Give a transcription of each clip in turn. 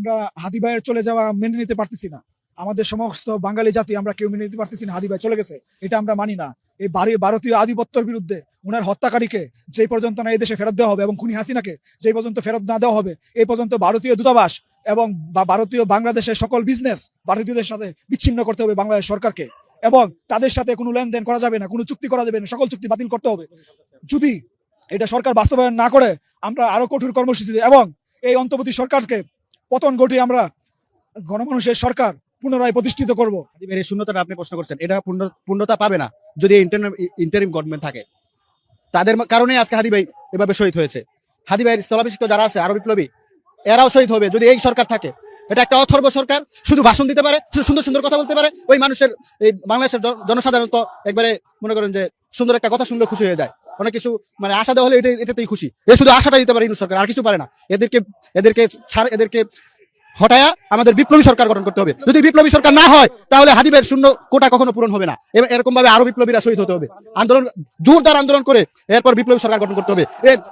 আমরা হাদি ভাইয়ের চলে যাওয়া মেনে নিতে পারতেছি না। আমাদের সমস্ত বাঙালি জাতি আমরা কেউ মেনে নিতে পারতেছি না, হাদি ভাই চলে গেছে। এটা আমরা মানি না। এই বাড়ি ভারতীয় আধিপত্যের বিরুদ্ধে উনার হত্যাকারীকে যেই পর্যন্ত না এই দেশে ফেরত দেওয়া হবে এবং খুনি হাসিনাকে যেই পর্যন্ত ফেরত না দেওয়া হবে, এই পর্যন্ত ভারতীয় দূতাবাস এবং ভারতীয় বাংলাদেশের সকল বিজনেস ভারতীয়দের সাথে বিচ্ছিন্ন করতে হবে বাংলাদেশ সরকারকে। এবং তাদের সাথে কোনো লেনদেন করা যাবে না, কোনো চুক্তি করা যাবে না, সকল চুক্তি বাতিল করতে হবে। যদি এটা সরকার বাস্তবায়ন না করে, আমরা আরও কঠোর কর্মসূচি এবং এই অন্তর্বর্তী সরকারকে পতন ঘটিয়ে আমরা গণমানুষের সরকার পুনরায় প্রতিষ্ঠিত করব। এই শূন্যতাটা আপনি প্রশ্ন করছেন, এটা পূর্ণতা পাবে না যদি ইন্টারিম গভর্নমেন্ট থাকে। তাদের কারণে আজকে হাদি ভাই এভাবে শহীদ হয়েছে। হাদি ভাইয়ের স্থলাভিষিক্ত যারা আছে, আরও বিপ্লবী, এরাও শহীদ হবে যদি এই সরকার থাকে। এটা একটা অথর্ব সরকার, শুধু ভাষণ দিতে পারে, শুধু সুন্দর সুন্দর কথা বলতে পারে, ওই মানুষের, এই বাংলাদেশের জন- জনসাধারণ তো একবারে মনে করেন যে সুন্দর একটা কথা শুনলে খুশি হয়ে যায়। অনেক কিছু মানে আশা দেওয়া হলে এটা এটাতেই খুশি। এ শুধু আশাটা দিতে পারে ইনু সরকার, আর কিছু পারে না। এদেরকে এদেরকে ছাড়, এদেরকে হটায়া আমাদের বিপ্লবী সরকার গঠন করতে হবে। যদি বিপ্লবী সরকার না হয়, তাহলে হাদিবের শূন্য কোটা কখনো পূরণ হবে না। এরকম ভাবে আরও বিপ্লবীরা শহীদ হতে হবে। আন্দোলন, জোরদার আন্দোলন করে এরপর বিপ্লবী সরকার গঠন করতে হবে।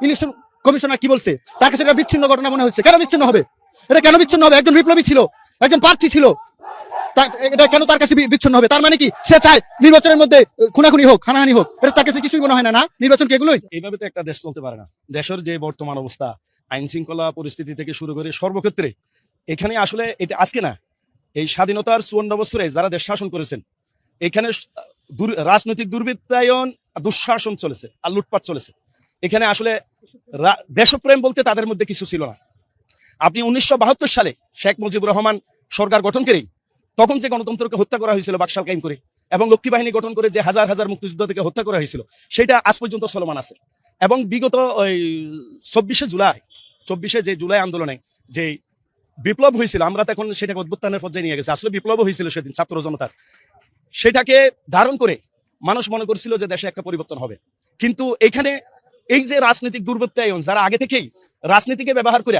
ইলেকশন কমিশনার কি বলছে? তার কাছে এটা বিচ্ছিন্ন ঘটনা মনে হচ্ছে। কেন বিচ্ছিন্ন হবে? এটা কেন বিচ্ছিন্ন হবে? একজন বিপ্লবী ছিল, একজন প্রার্থী ছিল। এটা কেন তার কাছে বিচ্ছিন্ন হবে? তার মানে কি? সে চায় নির্বাচনের মধ্যে খুনাখুনি হোক, হানাহানি হোক। এটা তার কাছে কিছুই মনে হয় না। না, নির্বাচন কি এইভাবে তো একটা দেশ চলতে পারে না। দেশের যে বর্তমান অবস্থা আইন শৃঙ্খলা পরিস্থিতি থেকে শুরু করে সর্বক্ষেত্রে এখানে আসলে এটা আজকে না, এই স্বাধীনতার চুয়ান্ন বছরে যারা দেশ শাসন করেছেন, এখানে রাজনৈতিক দুর্বৃত্তায়ন, দুঃশাসন চলেছে আর লুটপাট চলেছে। এখানে আসলে দেশপ্রেম বলতে তাদের মধ্যে কিছু ছিল না। আপনি উনিশশো বাহাত্তর সালে শেখ মুজিবুর রহমান সরকার গঠন করেই তখন যে গণতন্ত্রকে হত্যা করা হয়েছিল বাকশাল কাইম করে এবং লক্ষ্মী বাহিনী গঠন করে যে হাজার হাজার মুক্তিযুদ্ধ থেকে হত্যা করা হয়েছিল, সেটা আজ পর্যন্ত চলমান আছে। এবং বিগত ওই চব্বিশে জুলাই, চব্বিশে যে জুলাই আন্দোলনে যে বিপ্লব হয়েছিল, আমরা তো এখন সেটাকে অভ্যুত্থানের পর্যায়ে নিয়ে গেছি। আসলে বিপ্লব হয়েছিল সেদিন, ছাত্র জনতার। সেটাকে ধারণ করে মানুষ মনে করছিল যে দেশে একটা পরিবর্তন হবে। কিন্তু এখানে এই যে রাজনৈতিক দুর্বৃত্তায়ন, যারা আগে থেকেই রাজনীতিকে ব্যবহার করে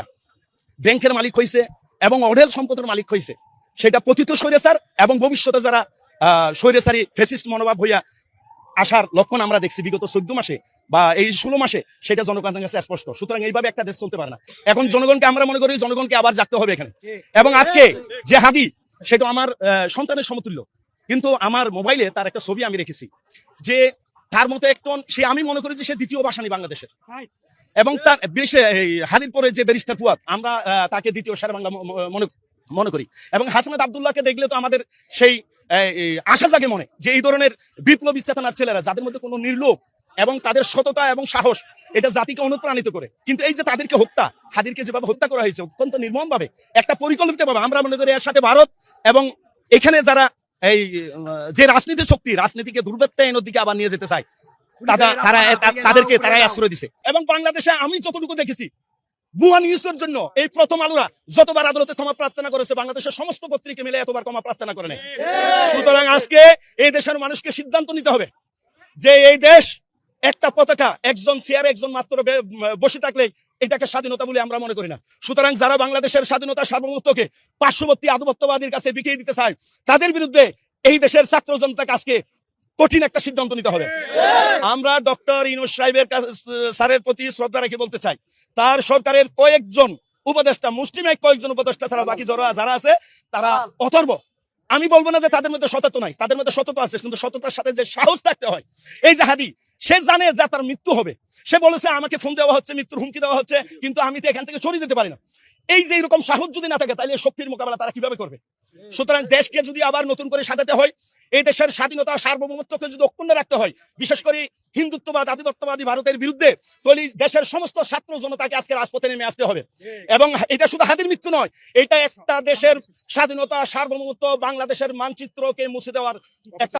ব্যাংকের মালিক হয়েছে এবং অঢেল সম্পদের মালিক হয়েছে সেটা পতিত স্বৈরাচার এবং ভবিষ্যতে যারা স্বৈরাচারী ফেসিস্ট মনোভাব হইয়া আসার লক্ষণ আমরা দেখছি বিগত চোদ্দ মাসে। বা এই ষোলো মাসে সেটা জনগণের কাছে স্পষ্ট। সুতরাং এইভাবে একটা দেশ চলতে পারে না। এখন জনগণকে আমরা মনে করি জনগণকে আবার জাগতে হবে এখানে। এবং আজকে যে হাদি সেটা আমার সন্তানের সমতুল্য। কিন্তু আমার মোবাইলে তার একটা ছবি আমি রেখেছি। যে তার মতো একজন সে আমি মনে করি যে সে দ্বিতীয় বাসানি বাংলাদেশের। এবং তার হাদির পরে যে ব্যারিস্টার ফুয়াদ আমরা তাকে দ্বিতীয় সারা বাংলা মনে মনে করি। এবং হাসনাত আবদুল্লাহকে দেখলে তো আমাদের সেই আশা জাগে মনে যে এই ধরনের বিপ্লবী চেতনার ছেলেরা যাদের মধ্যে কোনো নির্লোভ এবং তাদের সততা এবং সাহস এটা জাতিকে অনুপ্রাণিত করে। কিন্তু এই যে তাদেরকে হত্যা হাদিরকে যেভাবে হত্যা করা হয়েছে অত্যন্ত নির্মম ভাবে একটা পরিকল্পিত ভাবে আমরা মনে করি এর সাথে ভারত এবং এখানে যারা এই যে রাজনীতি শক্তি রাজনীতিকে দুর্বৃত্তায়নের দিকে আবার নিয়ে যেতে চায় তারা তাদেরকে তারাই আশ্রয় দিছে। এবং বাংলাদেশে আমি যতটুকু দেখেছি বুয়া নিউজের জন্য এই প্রথম আলোরা যতবার আদালতে ক্ষমা প্রার্থনা করেছে বাংলাদেশের সমস্ত পত্রিকা মিলে এতবার ক্ষমা প্রার্থনা করে নাই সুতরাং আজকে এই দেশের মানুষকে সিদ্ধান্ত নিতে হবে যে এই দেশ একটা পতাকা একজন চেয়ারে একজন মাত্র বসে থাকলে এটাকে স্বাধীনতা বলে আমরা মনে করি না। সুতরাং যারা বাংলাদেশের স্বাধীনতা সার্বভৌমত্বকে পার্শ্ববর্তী আধিপত্যবাদীর কাছে বিকিয়ে দিতে চায় তাদের বিরুদ্ধে এই দেশের ছাত্র জনতাকে আজকে কঠিন একটা সিদ্ধান্ত নিতে হবে। আমরা ডক্টর ইনুস সাহেবের স্যারের প্রতি শ্রদ্ধা রেখে বলতে চাই তার সরকারের কয়েকজন উপদেষ্টা মুসলিম এক কয়েকজন উপদেষ্টা ছাড়া বাকি যারা যারা আছে তারা অথর্ব। আমি বলব না যে তাদের মধ্যে সততা নাই তাদের মধ্যে সততা আছে কিন্তু সততার সাথে যে সাহস থাকতে হয় এই যে হাদি সে জানে যে তার মৃত্যু হবে। সে বলেছে আমাকে ফোন দেওয়া হচ্ছে মৃত্যুর হুমকি দেওয়া হচ্ছে কিন্তু আমি তো এখান থেকে সরে যেতে পারি না। এই যে এরকম সাহস যদি না থাকে তাহলে শক্তির মোকাবেলা তারা কীভাবে করবে? সুতরাং দেশকে যদি আবার নতুন করে সাজাতে হয় এই দেশের স্বাধীনতা সার্বভৌমত্বকে যদি অক্ষুণ্ণ রাখতে হয় বিশেষ করে হিন্দুত্ববাদ আধিপত্যবাদী ভারতের বিরুদ্ধে তাহলে দেশের সমস্ত ছাত্র জনতাকে আজকে রাজপথে নেমে আসতে হবে। এবং এটা শুধু হাতির মৃত্যু নয় এটা একটা দেশের স্বাধীনতা সার্বভৌমত্ব বাংলাদেশের মানচিত্রকে মুছে দেওয়ার একটা